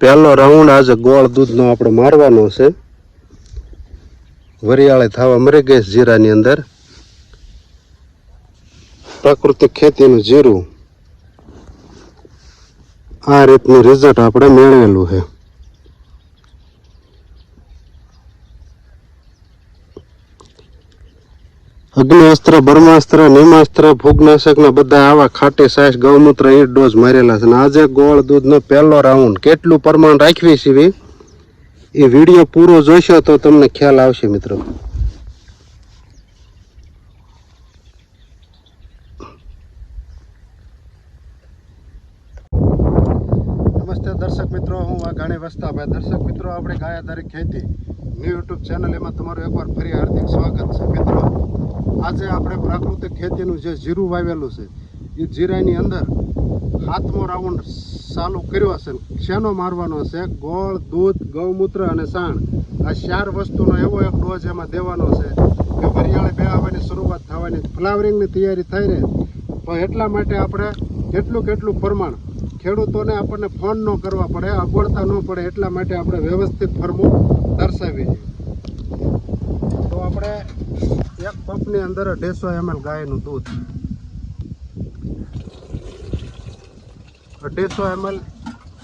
પહેલો રાઉન્ડ આજે ગોળ દૂધનો આપણે મારવાનો છે. વરિયાળે થવા મરી ગઈ જીરાની અંદર. પ્રાકૃતિક ખેતીનું જીરું. આ રીતનું રિઝલ્ટ આપણે મેળવેલું છે. અગ્નિઅસ્ત્ર, બ્રહ્માસ્ત્ર, નિમાસ્ત્ર ફૂગનાશકના બધા આવા ખાટે સાસ ગૌમૂત્ર એ ડોઝ મારેલા છે. આજે ગોળ દૂધનો પહેલો રાઉન્ડ. કેટલું પ્રમાણ રાખવી છે એ વીડિયો પૂરો જોશો તો તમને ખ્યાલ આવશે, મિત્રો. દર્શક મિત્રો, હું વાઘાણી વસ્તાભાઈ. દર્શક મિત્રો, આપણે ગાયા આધારિત ખેતી ન્યૂ યુટ્યુબ ચેનલ એમાં તમારું એકવાર ફરી હાર્દિક સ્વાગત છે મિત્રો આજે આપણે પ્રાકૃતિક ખેતીનું જે જીરું વાવેલું છે, એ જીરાની અંદર હાથમો રાઉન્ડ ચાલુ કર્યો છે શેનો મારવાનો છે ગોળ, દૂધ, ગૌમૂત્ર અને સાણ. આ ચાર વસ્તુનો એવો એક ડોઝ એમાં દેવાનો છે કે વરિયાળે બે આવવાની શરૂઆત થવાની. ફ્લાવરિંગની તૈયારી થઈ રહે. પણ એટલા માટે આપણે કેટલું કેટલું પ્રમાણ ખેડૂતોને આપણને ફોન ન કરવા પડે, અગવડતા ન પડે, એટલા માટે આપણે વ્યવસ્થિત ફરમું દર્શાવીએ. છીએ તો આપણે એક પંપની અંદર અઢીસો એમએલ ગાયનું દૂધ. અઢીસો એમએલ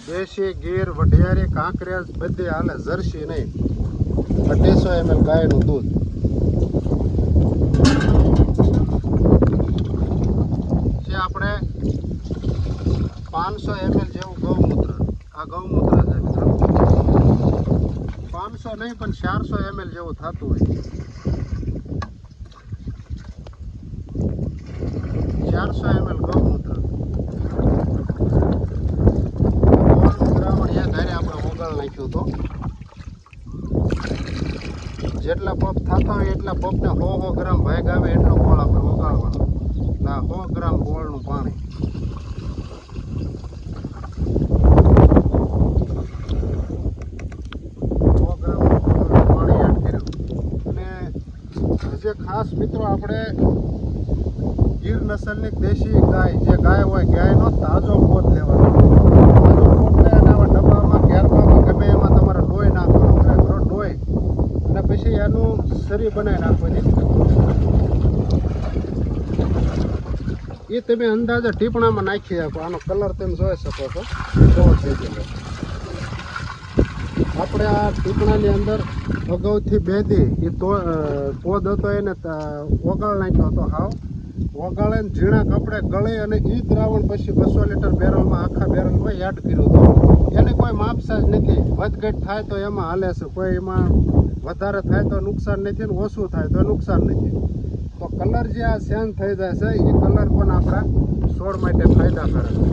દેશી ગીર, વઢિયારી, કાંકરેજ, બધી હાલે જર્સી નહીં. અઢીસો એમએલ ગાયનું દૂધ. જે આપણે પાંચસો એમએલ જેવું ગૌમૂત્ર. આ ગૌમૂત્ર પાંચસો નહીં, પણ ચારસો એમએલ જેવું થતું હોય. ચારસો એમએલ ગૌમૂત્ર આપણે ઓગાળ નાખ્યું હતું જેટલા પપ થતા હોય એટલા પપને સો સો ગ્રામ ભાગ આવે, એટલો ગોળ આપણે ઓગાળવાનો એટલે આ સો ગ્રામ ગોળનું પાણી સો ગ્રામ ગોળનું પાણી એડ કર્યું હજી ખાસ મિત્રો આપણે ગીર નસલની દેશી ગાય, જે ગાય હોય, ગાયનો તાજો પોત લેવાનો. તાજો પોત એના ડબ્બામાં, ગેરબામાં ગમે એમાં તમારે ડોય નાખવાનો ખરેખર ડોય. અને પછી એનું શરીર બનાવી નાખવાની. એ તમે અંદાજે ટીપણામાં નાખી શકો. આનો કલર તમે જોઈ શકો છો. કેવો થઈ ગયો આપણે આ ટીપણાની અંદર અગાઉથી બેદી એ તો અ, હતો એને ઓગાળ નાખ્યો હતો હાવ. ઓગાળે ઝીણા કપડે ગળે અને એ દ્રાવણ પછી બસો લીટર બેરલમાં આખા બેરલમાં એડ કર્યું હતું. એને કોઈ માપસાજ નથી. વધઘટ થાય તો એમાં હાલે છે. કોઈ એમાં વધારે થાય તો નુકસાન નથી ને ઓછું થાય તો નુકસાન નથી. તો કલર જે આ ચેન્જ થઈ જાય છે એ કલર પણ આપણા છોડ માટે ફાયદાકારક છે.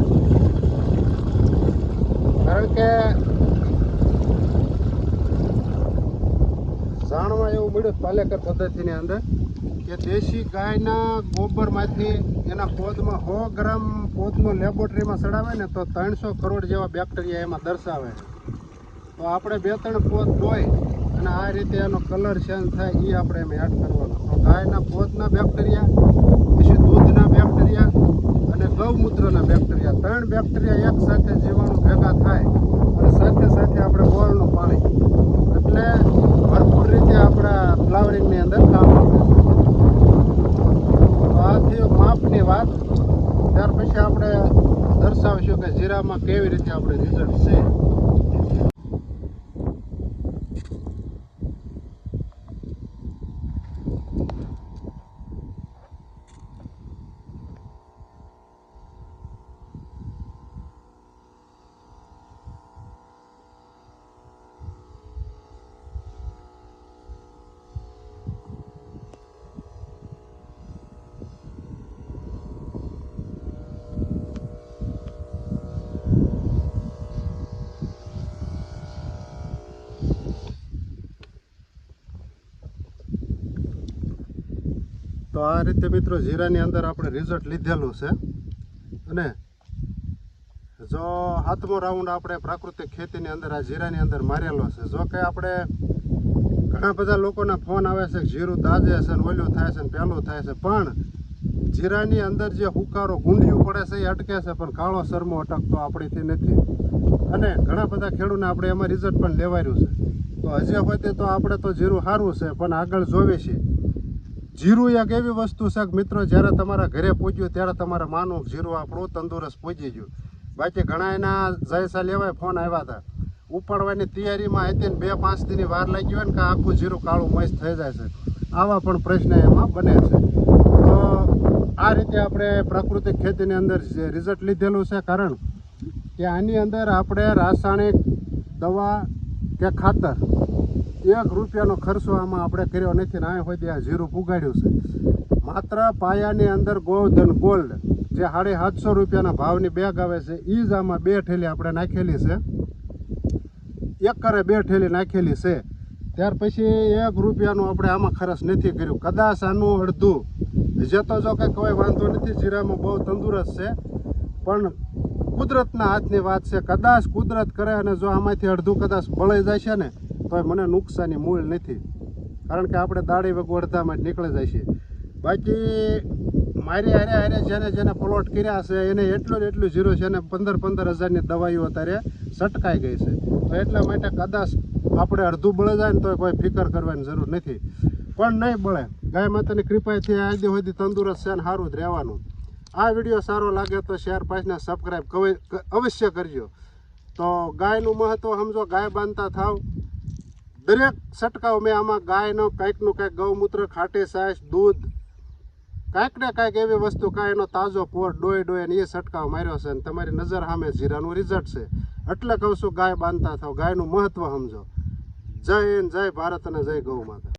કારણ કે જાણવા એવું મળ્યું પાલેકર પદ્ધતિની અંદર કે દેશી ગાયના ગોબરમાંથી એના પોદમાં સો ગ્રામ પોદનો લેબોરેટરીમાં ચડાવે ને તો ત્રણસો કરોડ જેવા બેક્ટેરિયા એમાં દર્શાવે તો આપણે બે ત્રણ પોદ ધોઈ અને આ રીતે એનો કલર ચેન્જ થાય એ આપણે એમ એડ કરવાનો. તો ગાયના પોદના બેક્ટેરિયા, પછી દૂધના બેક્ટેરિયા અને ગૌમૂત્રના બેક્ટેરિયા. ત્રણ બેક્ટેરિયા એક સાથે જીવાણુ ભેગા થાય અને સાથે સાથે આપણે ગોળનું પાણી એટલે ભરપૂર રીતે આપણા ફ્લાવરિંગની અંદર કામ આવે તો આ થયું માપની વાત ત્યાર પછી આપણે દર્શાવીશું કે જીરામાં કેવી રીતે આપણે રિઝલ્ટ છે તો આ રીતે મિત્રો જીરાની અંદર આપણે રિઝલ્ટ લીધેલું છે. અને જો હાથમો રાઉન્ડ આપણે પ્રાકૃતિક ખેતીની અંદર આ જીરાની અંદર મારેલો છે. જો કે આપણે ઘણા બધા લોકોના ફોન આવે છે કે જીરું દાજે છે ને ઓલું થાય છે ને પહેલું થાય છે. પણ જીરાની અંદર જે હુકારો ગુંડિયું પડે છે એ અટકે છે, પણ કાળો શરમો અટકતો આપણીથી નથી. અને ઘણા બધા ખેડૂતને આપણે એમાં રિઝલ્ટ પણ લેવાયું છે. તો હજી હોય તે તો આપણે તો જીરું સારું છે, પણ આગળ જોવે છે. જીરું એક એવી વસ્તુ છે કે મિત્રો, જ્યારે તમારા ઘરે પહોંચ્યું ત્યારે તમારે માનવું જીરું આપણું તંદુરસ્ત પહોંચી ગયું. બાકી ઘણા એના જયસા લેવાય, ફોન આવ્યા હતા. ઉપાડવાની તૈયારીમાં હતી ને બે પાંચ દિનની વાર લાગી હોય ને કે આખું જીરું કાળું મસ્ત થઈ જાય છે. આવા પણ પ્રશ્ન એમાં બને છે. તો આ રીતે આપણે પ્રાકૃતિક ખેતીની અંદર રિઝલ્ટ લીધેલું છે, કારણ કે આની અંદર આપણે રાસાયણિક દવા કે ખાતર એક રૂપિયાનો ખર્ચો આમાં આપણે કર્યો નથી ને આ હોય આ જીરું પુગાડ્યું છે. માત્ર પાયાની અંદર ગોધન ગોલ્ડ જે સાડી સાતસો રૂપિયાના ભાવની બેગ આવે છે એ જ આમાં બે ઠેલી આપણે નાખેલી છે. એકરે બે ઠેલી નાખેલી છે. ત્યાર પછી એક રૂપિયાનું આપણે આમાં ખર્ચ નથી કર્યું. કદાચ આનું અડધું. જે તો જો કે કોઈ વાંધો નથી, જીરામાં બહુ તંદુરસ્ત છે. પણ કુદરતના હાથની વાત છે, કદાચ કુદરત કરે અને જો આમાંથી અડધું કદાચ બળી જાય છે ને તો મને નુકસાની મૂળ નથી. કારણ કે આપણે દાડી વગર જ નીકળી જાય છે. બાકી મારી હારે હારે જેને જેને પ્લોટ કર્યા છે, એને એટલું ને એટલું જીરો છે અને પંદર પંદર હજારની દવાઈઓ અત્યારે સટકાઈ ગઈ છે. તો એટલા માટે કદાચ આપણે અડધું બળે જાય ને તો કોઈ ફિકર કરવાની જરૂર નથી. પણ નહીં બળે. ગાય માતાની કૃપાથી આજે સુધી તંદુરસ્ત છે અને સારું જ રહેવાનું. આ વીડિયો સારો લાગે તો શેર પાસને સબસ્ક્રાઈબ અવશ્ય કરજો. તો ગાયનું મહત્ત્વ સમજો, ગાય બાંધતા થાવ. દરેક છંટકાવ મેં આમાં ગાયનો, કંઈકનું કંઈક ગૌમૂત્ર, ખાટી સાસ, દૂધ કાંઈક ને કાંઈક એવી વસ્તુ કાંઈ તાજો પોર, ડોય ડોય ને એ છંટકાવ માર્યો છે અને તમારી નજર સામે જીરાનું રિઝલ્ટ છે. એટલે કહું છું, ગાય બાંધતા થાવ. ગાયનું મહત્વ સમજો. જય હિન્દ, જય ભારત અને જય ગૌ માતા.